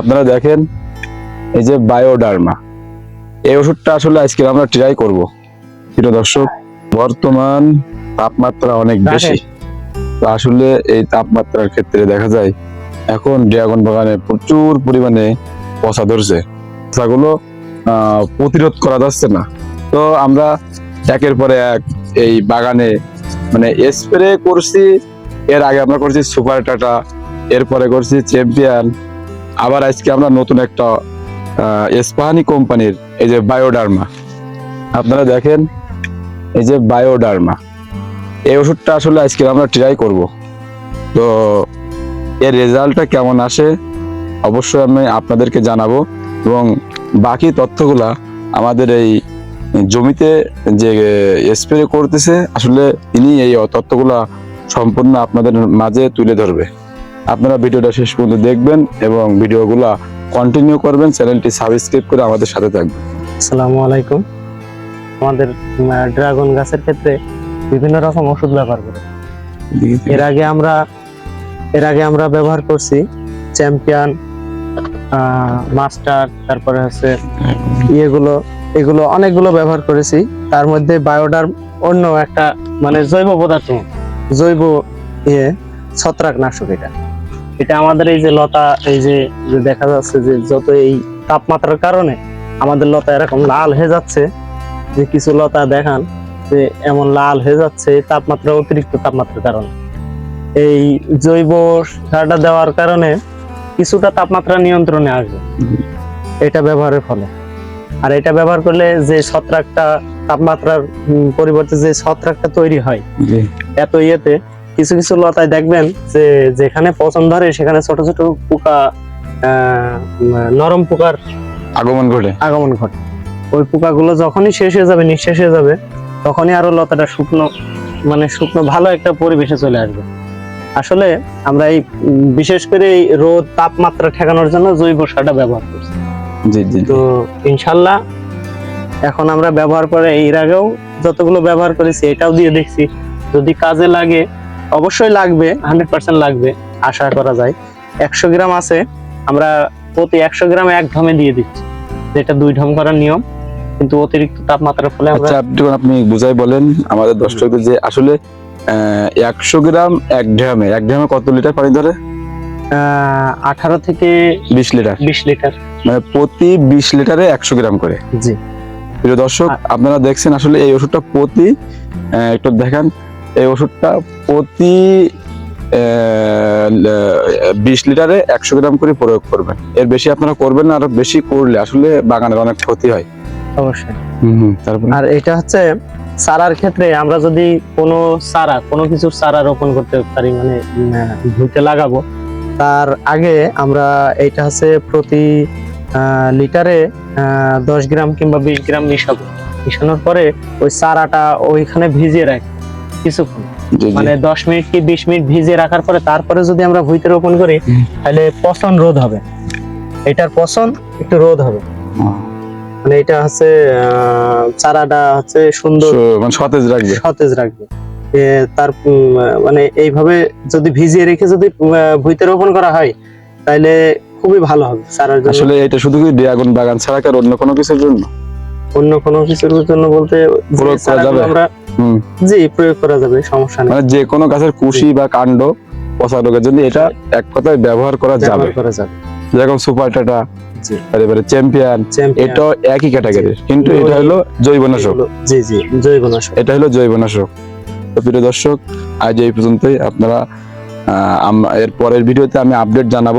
আপনারা দেখেন এই যে বায়োডার্মা। এই ওষুধটা আসলে আজকে আমরা ট্রাই করব। প্রিয় দর্শক বর্তমান তাপমাত্রা অনেক বেশি। তো আসলে এই তাপমাত্রার ক্ষেত্রে দেখা যায় এখন ড্রাগন বাগানে প্রচুর পরিমাণে পচা ধরছে। পচাগুলো প্রতিরোধ করা যাচ্ছে না। তো আমরা একের পরে এক এই বাগানে মানে স্প্রে করছি। এর আগে আমরা করছি সুপার টাটা এরপরে করছি চ্যাম্পিয়ন আবার আজকে আমরা নতুন একটা এসপাহানি কোম্পানির এই যে বায়োডার্মা আপনারা দেখেন এই যে বায়োডার্মা এই ওষুধটা আসলে আজকে আমরা ট্রাই করব। তো এর রেজাল্টটা কেমন আসে অবশ্যই আমি আপনাদেরকে জানাব এবং বাকি তথ্যগুলা আমাদের এই জমিতে যে স্প্রে করতেছে, আসলে তিনি এই তথ্যগুলা সম্পূর্ণ আপনাদের মাঝে তুলে ধরবে। আপনারা ভিডিওটা শেষ পর্যন্ত দেখবেন এবং ভিডিওগুলা কন্টিনিউ করবেন চ্যানেলটি সাবস্ক্রাইব করে আমাদের সাথে থাকবেন। আসসালামু আলাইকুম। আমাদের ড্রাগন গাছের ক্ষেত্রে বিভিন্ন রকম ওষুধ ব্যবহার করি। এর আগে আমরা এর আগে আমরা ব্যবহার করছি চ্যাম্পিয়ন মাস্টার তারপরে হচ্ছে ইয়েগুলো এগুলো অনেকগুলো ব্যবহার করেছি। তার মধ্যে বায়োডার অন্য একটা মানে জৈব পদার্থ জৈব ইয়ে ছত্রাকনাশক এটা। এটা আমাদের এই যে লতা এই যে দেখা যাচ্ছে যে যত এই তাপমাত্রার কারণে আমাদের লতা এরকম লাল হয়ে যাচ্ছে যে কিছু লতা দেখান যে এমন লাল হয়ে যাচ্ছে এই তাপমাত্রা অতিরিক্ত তাপমাত্রার কারণে। এই জৈব সারটা দেওয়ার কারণে কিছুটা তাপমাত্রা নিয়ন্ত্রণে আসবে। এটা ব্যবহারের ফলে। আর এটা ব্যবহার করলে যে ছত্রাকটা তাপমাত্রার পরিবর্তে যে ছত্রাকটা তৈরি হয় এত ইয়েতে কিছু কিছু লতায় দেখবেন যে যেখানে পছন্দ ধরে সেখানে ছোট ছোট পোকা নরম পোকার আগমন ঘটে। আগমন ঘটে। ওই পোকাগুলো যখনই শেষ হয়ে যাবে নিঃশেষ হয়ে যাবে তখনই আরও লতাটা শুকনো মানে শুকনো ভালো একটা পরিবেশে চলে আসবে। আসলে আমরা এই বিশেষ করে এই রোদ তাপমাত্রা ঠেকানোর জন্য জৈব সারটা ব্যবহার করছি। জি জি। তো ইনশাল্লাহ এখন আমরা ব্যবহার করে এর আগেও যতগুলো ব্যবহার করেছি এটাও দিয়ে দেখছি। যদি কাজে লাগে অবশ্যই লাগবে হান্ড্রেড পার্সেন্ট লাগবে আশা করা যায়। একশো গ্রাম আছে আমরা প্রতি একশো গ্রামে এক ঢমে দিয়ে দিচ্ছি। যেটা দুই ঢম করার নিয়ম কিন্তু অতিরিক্ত তাপমাত্রার ফলে আমরা আচ্ছা আপনি বুঝাই বলেন আমাদের দর্শকদের যে আসলে একশো গ্রাম এক ড্রামে এক ড্রামে কত লিটার পানি ধরে? আঠারো থেকে বিশ লিটার। বিশ লিটার। মানে প্রতি বিশ লিটারে একশো গ্রাম করে। জি। প্রিয় দর্শক আপনারা দেখছেন আসলে এই ওষুধটা প্রতি একটু দেখেন এই ওষুধটা প্রতি বিশ লিটারে একশো গ্রাম করে প্রয়োগ করবেন। এর বেশি আপনারা করবেন না আর বেশি করলে আসলে বাগানের অনেক ক্ষতি হয়। অবশ্যই। তারপর? আর এটা হচ্ছে চারার ক্ষেত্রে আমরা যদি কোনো চারা কোনো কিছুর চারা রোপণ করতে পারি মানে ভুঁইতে লাগাবো তার আগে আমরা এটা হচ্ছে প্রতি লিটারে দশ গ্রাম কিংবা বিশ গ্রাম মিশাবো। মিশানোর পরে ওই চারাটা ওইখানে ভিজিয়ে রাখি কিছুক্ষণ। মানে দশ মিনিট কি বিশ মিনিট ভিজিয়ে রাখার পরে তারপরে যদি আমরা ভুঁইতে রোপণ করি তাহলে পচন রোধ হবে। এটার পচন একটু রোধ হবে। মানে এটা হচ্ছে চারাটা হচ্ছে সুন্দর মানে সতেজ রাখবে। সতেজ রাখবে। তার মানে এইভাবে যদি ভিজিয়ে রেখে যদি ভুঁইতে রোপণ করা হয় তাহলে খুবই ভালো হবে চারার জন্য। আসলে এটা শুধু ড্রাগন বাগান ছাড়া আর অন্য কোনো কিছুর জন্য? অন্য কোনো কিছুর জন্য বলতে প্রয়োগ করা যাবে? আমরা জি প্রয়োগ করা যাবে সমস্যা নেই। মানে যে কোনো গাছের কুশি বা কাণ্ড পচা রোগের জন্য এটা এক কথায় ব্যবহার করা যাবে। করা যাবে। যেরকম সুপার টাটা এবারে চ্যাম্পিয়ন এটা একই ক্যাটাগরির কিন্তু এটা হলো জৈবনাশক। জি জি জৈবনাশক। এটা হলো জৈবনাশক। তো প্রিয় দর্শক আজ এই পর্যন্তই। আপনারা এর পরের ভিডিওতে আমি আপডেট জানাব।